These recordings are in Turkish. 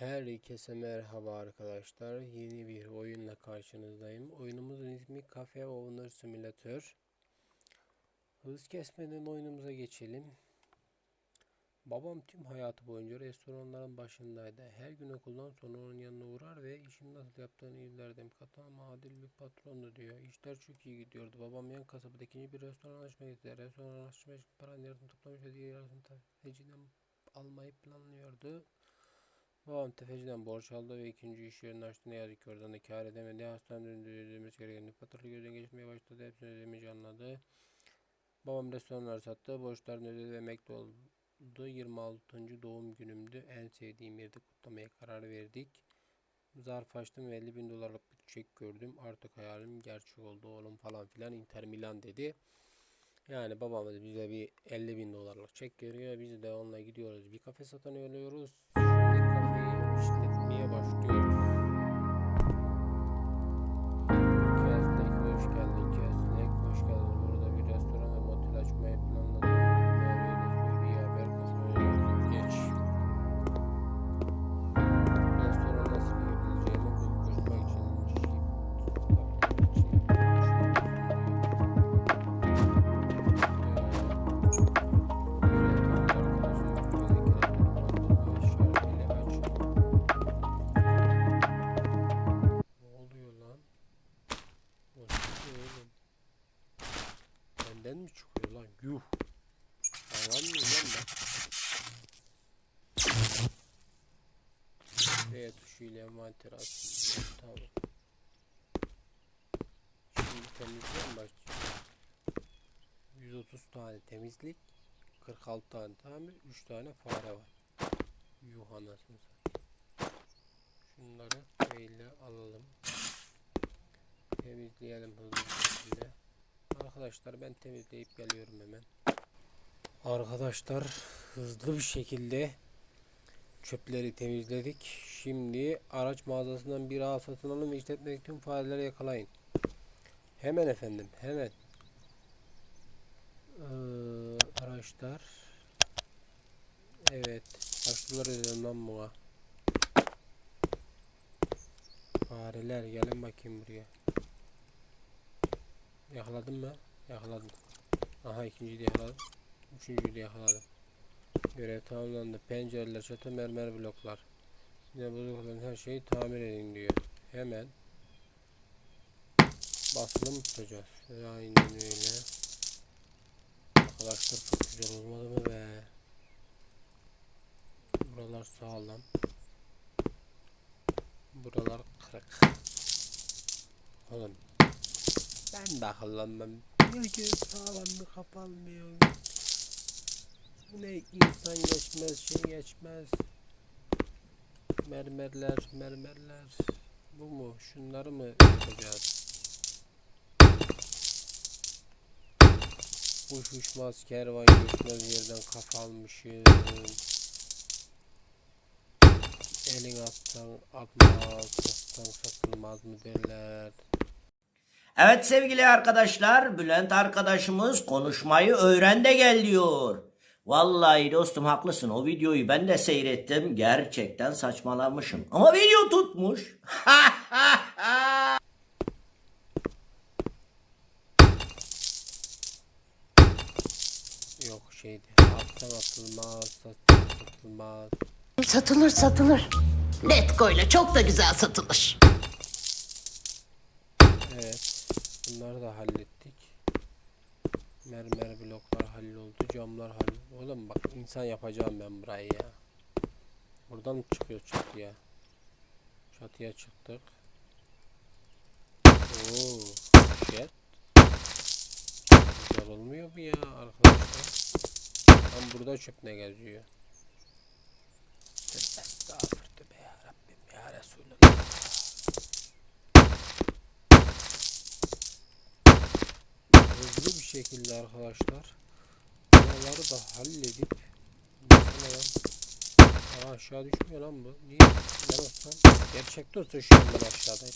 Herkese merhaba arkadaşlar. Yeni bir oyunla karşınızdayım. Oyunumuzun ismi Cafe Owner Simulator. Hız kesmeden oyunumuza geçelim. Babam tüm hayatı boyunca restoranların başındaydı. Her gün okuldan sonra onun yanına uğrar ve işini nasıl yaptığını izlerdim. Katı ama adil bir patrondu diyor. İşler çok iyi gidiyordu. Babam yan kasabada ikinci bir restoran açmak istedi. Restoran açmak için paranın yarısını toplamış ve diğer yarısını almayı planlıyordu. Babam tefeciden borç aldı ve ikinci iş yerini açtı. Ne yazık ki oradan da kâr edemedi. Hastaneden ödemesi gereken faturalı gözden geçmeye başladı. Hepsini ödemeyeceği anladı. Babam restoranlar sattı. Borçlarını ödedi ve emekli oldu. 26. doğum günümdü. En sevdiğim yerde kutlamaya karar verdik. Zarf açtım ve 50 bin dolarlık bir çek gördüm. Artık hayalim gerçek oldu oğlum falan filan. Inter Milan dedi. Yani babamız bize bir 50 bin dolarlık çek veriyor. Biz de onunla gidiyoruz. Bir kafe satın alıyoruz. nicht mit mir überstürzt. V tuşuyla envanter aç. Tamam. Şimdi temizliğe mi başlayacağım? 130 tane temizlik. 46 tane tamir. 3 tane fare var. Yuh anasını. Şunları böyle alalım. Temizleyelim hızlı bir şekilde. Arkadaşlar ben temizleyip geliyorum hemen. Arkadaşlar hızlı bir şekilde çöpleri temizledik. Şimdi araç mağazasından bir ağ satın alın ve işletmedeki tüm fareleri yakalayın. Hemen efendim hemen. Ee, araçlar. Evet. Kaçtılar edelim lan buna. Fareler gelin bakayım buraya. Yakaladım mı? Yakaladım. Aha ikinciyi de yakaladım. Üçüncüyü de yakaladım. Görev tamamlandı. Pencereler, çatı, mermer bloklar. Yine blokların her şeyi tamir edin diyor. Hemen basılı mı tutacağız? Aynen öyle. Arkadaşlar çok güzel olmadı mı be? Buralar sağlam. Buralar kırık. Oğlum ben de akıllanmam. Niye ki sağlam mı kapanmıyor? Ne insan geçmez şey geçmez. Mermerler mermerler. Bu mu? Şunları mı yapacağız? Uç uçmaz kervan göçmez yerden kafa. Elin atsan atmaz, satsan satılmaz mı derler. Evet sevgili arkadaşlar, Bülent arkadaşımız konuşmayı öğren de gel diyor. Vallahi dostum haklısın o videoyu ben de seyrettim. Gerçekten saçmalamışım. Ama video tutmuş. Yok şeydi. Atsan atılmaz, satılmaz. Satılır satılır. Letgo ile çok da güzel satılır. Evet. Bunları da hallettik. Mermer bloklar halloldu. Camlar halloldu. Oğlum bak insan yapacağım ben burayı ya. Buradan mı çıkıyor çatıya? Çatıya çıktık. Oo, shit. Güzel olmuyor mu ya arkadaşlar? Tam burada çöp ne geziyor? Tövbe tövbe ya Rabbim ya Resulallah. hızlı bir şekilde arkadaşlar buraları da halledip. Aa, aşağı düşmüyor lan bu. Niye? Yanılsam. Gerçekte olsa şu an ben aşağıdayım.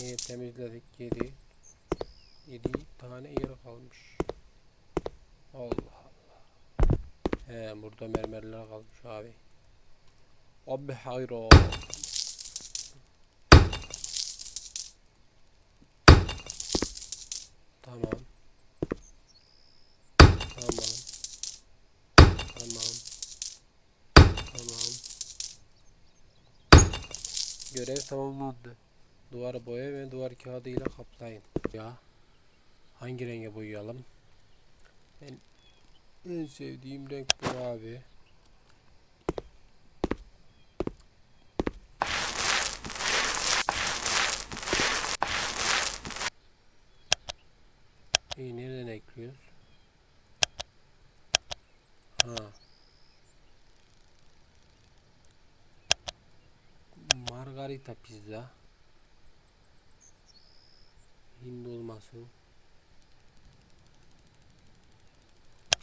İyi temizledik. 7 7 tane yer kalmış. Allah Allah. He burada mermerler kalmış abi. Abi hayro. Tamam. Tamam. Tamam. Tamam. Görev tamamlandı. Duvarı boya ve duvar kağıdı ile kaplayın. Ya. Hangi renge boyayalım? Ben en sevdiğim renk bu abi. İyi ekliyoruz? Ha. Margarita pizza. Hindi olmasın.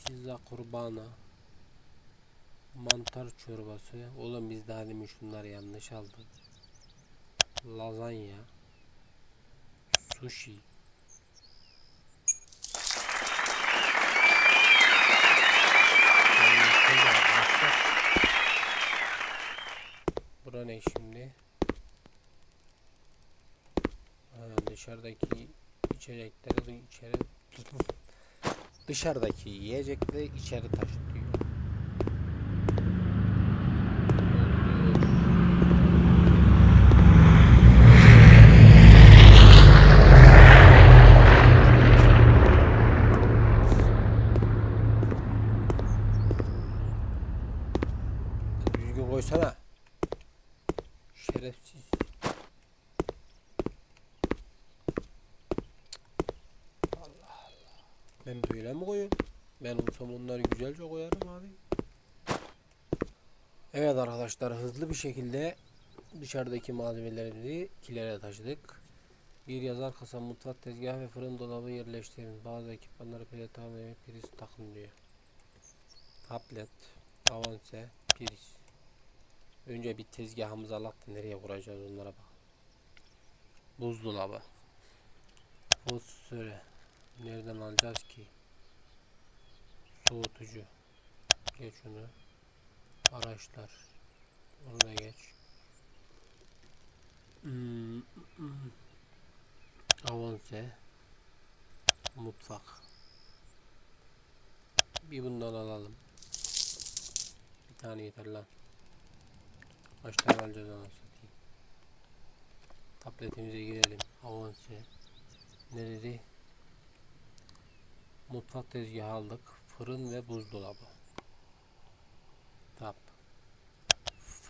Pizza kurbanı. Mantar çorbası. Oğlum biz daha demin şunları yanlış aldık. Lazanya. Sushi. Bura ne şimdi? Ha, dışarıdaki içecekleri içeri dışarıdaki yiyecekleri içeri taşıtıyor. Düzgün koysana. Şerefsiz. Allah Allah. Ben böyle mi koyuyorum? Ben olsam onları güzelce koyarım abi. Evet arkadaşlar hızlı bir şekilde dışarıdaki malzemelerimizi kilere taşıdık. Bir yazar kasa, mutfak tezgahı ve fırın dolabı yerleştirin. Bazı ekipmanları pile tamir priz takın diyor. Tablet, avanse, priz. Önce bir tezgahımızı alak da nereye kuracağız onlara bak. Buzdolabı. Fosföre. Nereden alacağız ki? Soğutucu. Geç onu. Araçlar. Onu da geç. Hmm, hmm. Avanse. Mutfak. Bir bundan alalım. Bir tane yeter lan. Kaç tane alacağız anasını satayım. Tabletimize girelim. Avanse. Ne dedi? Mutfak tezgahı aldık. Fırın ve buzdolabı.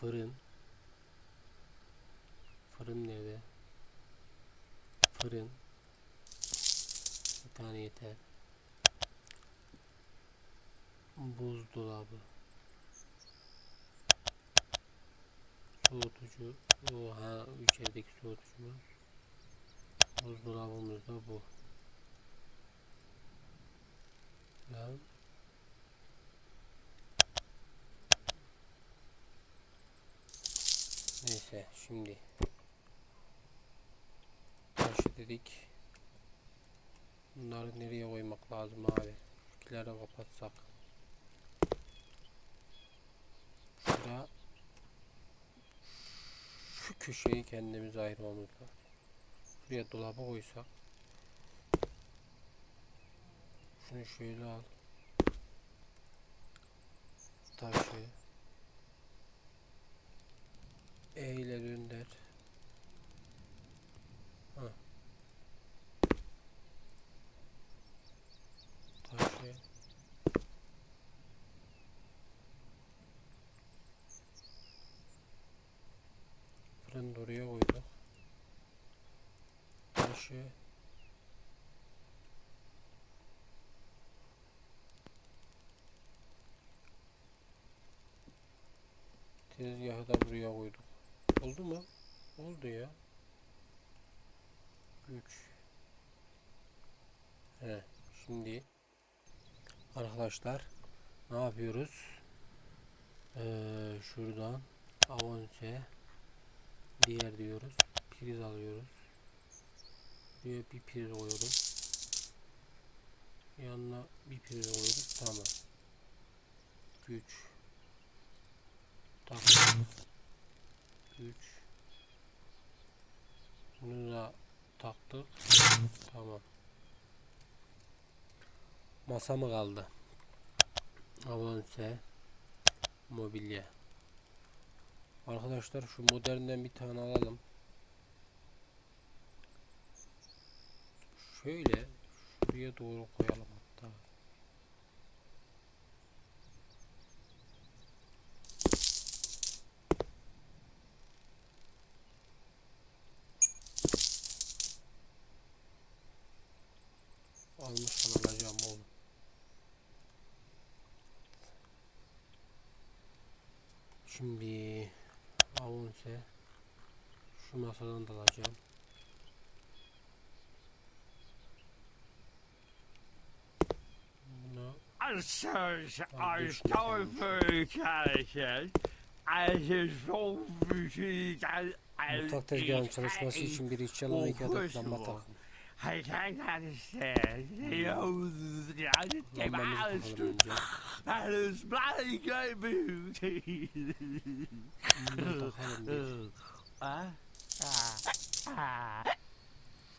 Fırın. Fırın nerede? Fırın. Bir tane yeter. Buzdolabı. Soğutucu. Oha içerideki soğutucumuz. Buzdolabımız da bu. Lan. Neyse şimdi taşı dedik. Bunları nereye koymak lazım abi? Şurayı kapatsak. Şuraya şu köşeyi kendimize ayırmamız lazım. Şuraya dolaba koysak. Şunu şöyle al. Taşı. E ile dönder. Ha. Taşı. Fırını da oraya koyduk. Taşı. Tezgahı da buraya koyduk. Oldu mu? Oldu ya. Güç. He, şimdi arkadaşlar ne yapıyoruz? Ee, şuradan avance diğer diyoruz. Priz alıyoruz. Buraya bir priz koyuyoruz. Yanına bir priz koyuyoruz. Tamam. Güç. Tamam. 3 Bunu da taktık. Tamam. Masa mı kaldı? Avance mobilya. Arkadaşlar şu modernden bir tane alalım. Şöyle şuraya doğru koyalım Almışken alacağım oğlum. Şimdi avunse şu masadan da alacağım. Bunu Söz Abi, Aristoteles'in Aristoteles'in mutfak tezgahının çalışması için bir işçi alana iki adet lamba takın.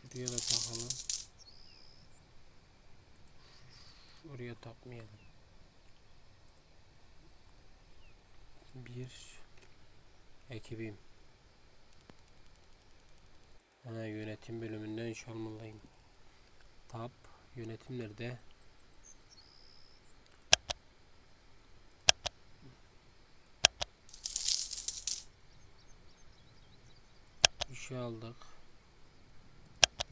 Şuraya da takalım. Oraya takmayalım. Bir ekibim. Ha, yönetim bölümünden iş almalıyım. Tab yönetim nerede? İşe aldık.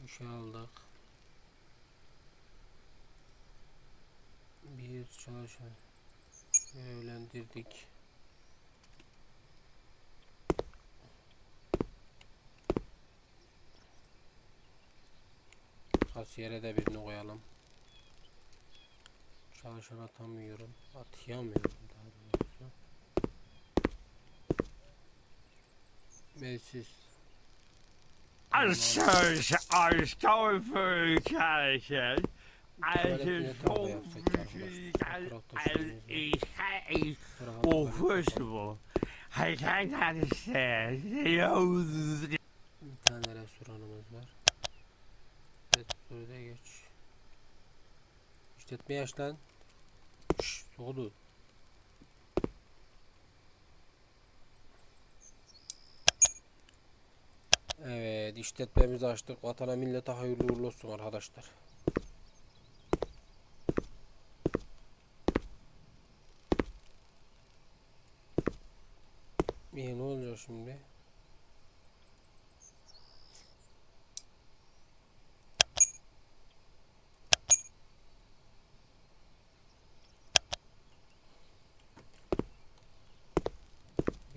İşe aldık. Bir çalışan görevlendirdik. Kasiyere de birini koyalım. Çalışan atamıyorum. Atayamıyorum daha doğrusu. Meclis. Söz Aristoteles'in Aristoteles'in Well, first of all, I can't understand. Bir tane restoranımız var. Restoran'a geç. İşletme yaş lan. Şşş soğudu. Evet işletmemizi açtık. Vatana millete hayırlı uğurlu olsun arkadaşlar. İyi ne olacak şimdi?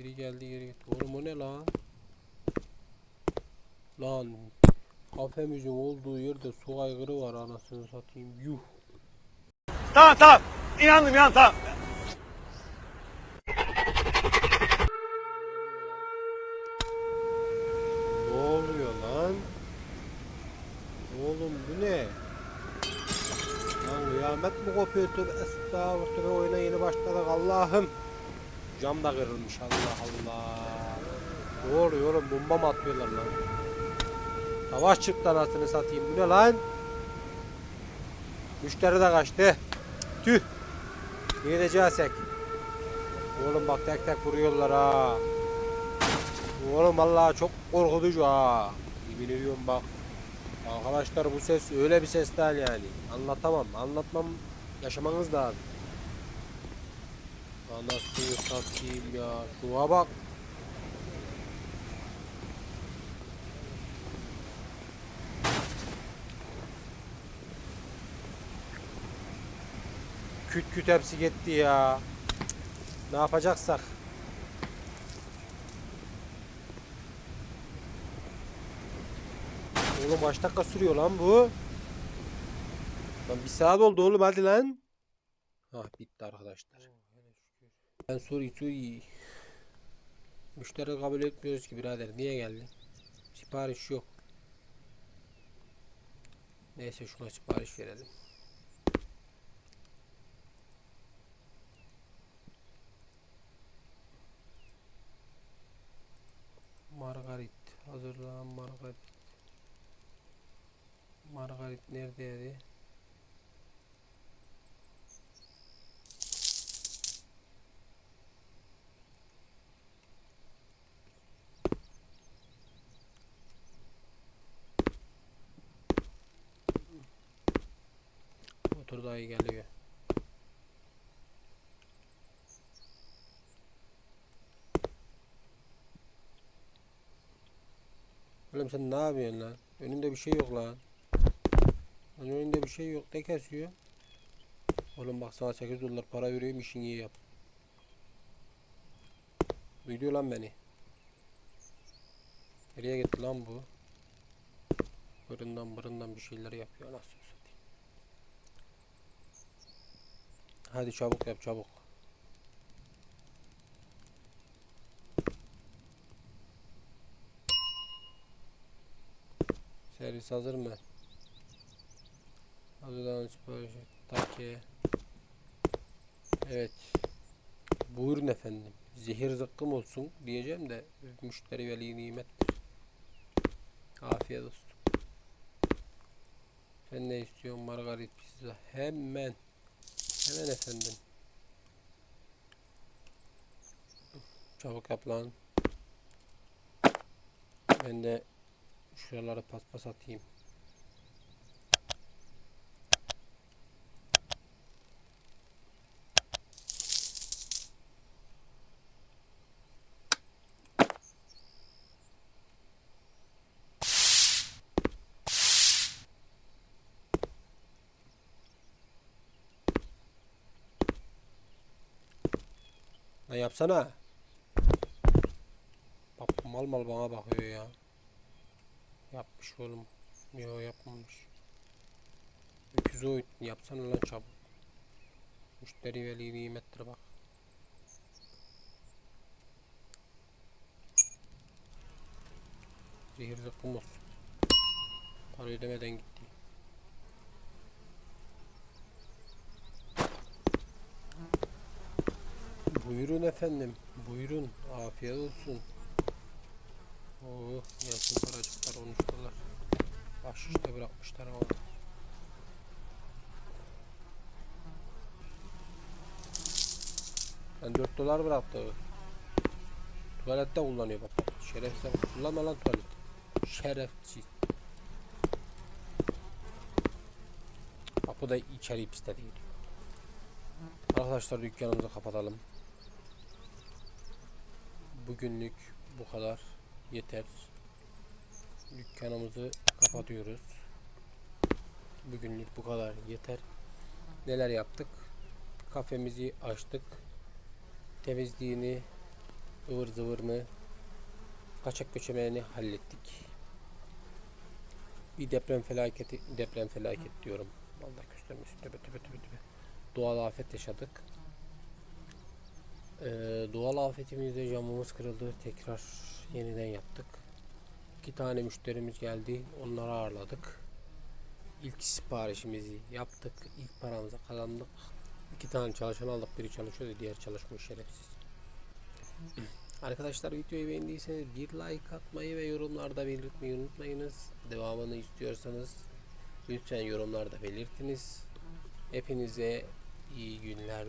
Biri geldi geri gitti. Oğlum o ne lan? Lan kafemizin olduğu yerde su aygırı var anasını satayım. Yuh. Tamam tamam. İnandım ya tamam. Ne oluyor lan? Oğlum bu ne? Lan kıyamet mi kopuyor estağfurullah oyuna yeni başladık Allah'ım. Cam da kırılmış Allah Allah. Ne oluyor oğlum bomba mı atıyorlar lan? Savaş çıktı anasını satayım bu ne lan? Müşteri de kaçtı. Tüh. Ne gideceksek? Oğlum bak tek tek vuruyorlar ha. Oğlum vallahi çok korkutucu ha. Yemin ediyorum bak. Arkadaşlar bu ses öyle bir ses değil yani. Anlatamam. Anlatmam yaşamanız lazım. Anasını satayım ya. Şuna bak. Küt küt hepsi gitti ya. Ne yapacaksak. Oğlum kaç dakika sürüyor lan bu? Lan bir saat oldu oğlum hadi lan. Ah bitti arkadaşlar. Ben sorry sorry. Müşteri kabul etmiyoruz ki birader. Niye geldi? Sipariş yok. Neyse şuna sipariş verelim. hazırlanan margarit. Margarit neredeydi? Otur dayı geliyor. Oğlum sen ne yapıyorsun lan? Önünde bir şey yok lan. Lan önünde bir şey yok. Ne kesiyor? Oğlum bak sana 8 dolar para veriyorum işini iyi yap. Duyuyor lan beni. Nereye gitti lan bu? Bırından bırından bir şeyler yapıyor nasıl satayım. Hadi çabuk yap çabuk. Servis hazır mı? Hazırlanan sipariş Takiye. Evet. Buyurun efendim. Zehir zıkkım olsun diyeceğim de müşteri veli nimettir. Afiyet olsun. Sen ne istiyorsun? Margarit pizza. Hemen. Hemen efendim. Çabuk yap lan. Ben de şuraları paspas atayım. Yapsana. Bak mal mal bana bakıyor ya. Yapmış oğlum. Yo yapmamış. Öküz o yapsana lan çabuk. Müşteri veli nimettir bak. Zehir zıkkım olsun. Para ödemeden gitti. Buyurun efendim. Buyurun. Afiyet olsun. Oh, gelsin paracıklar 13 dolar. Bahşişte bırakmışlar ama. Ben 4 dolar bıraktı. Tuvalette kullanıyor bak. Şerefsiz. Kullanma lan tuvalet. Şerefsiz. Bak bu da içeri piste değil. Arkadaşlar dükkanımızı kapatalım. Bugünlük bu kadar yeter. Dükkanımızı kapatıyoruz. Bugünlük bu kadar yeter. Neler yaptık? Kafemizi açtık. Temizliğini ıvır zıvırını kaçak göçemeğini hallettik. Bir deprem felaketi deprem felaket diyorum. Vallahi göstermesin. Tövbe tövbe tövbe tövbe. Doğal afet yaşadık. Ee, doğal afetimizde camımız kırıldı. Tekrar yeniden yaptık. İki tane müşterimiz geldi. Onları ağırladık. İlk siparişimizi yaptık. İlk paramızı kazandık. İki tane çalışan aldık. Biri çalışıyordu. Diğer çalışmıyor şerefsiz. Arkadaşlar videoyu beğendiyseniz bir like atmayı ve yorumlarda belirtmeyi unutmayınız. Devamını istiyorsanız lütfen yorumlarda belirtiniz. Hepinize iyi günler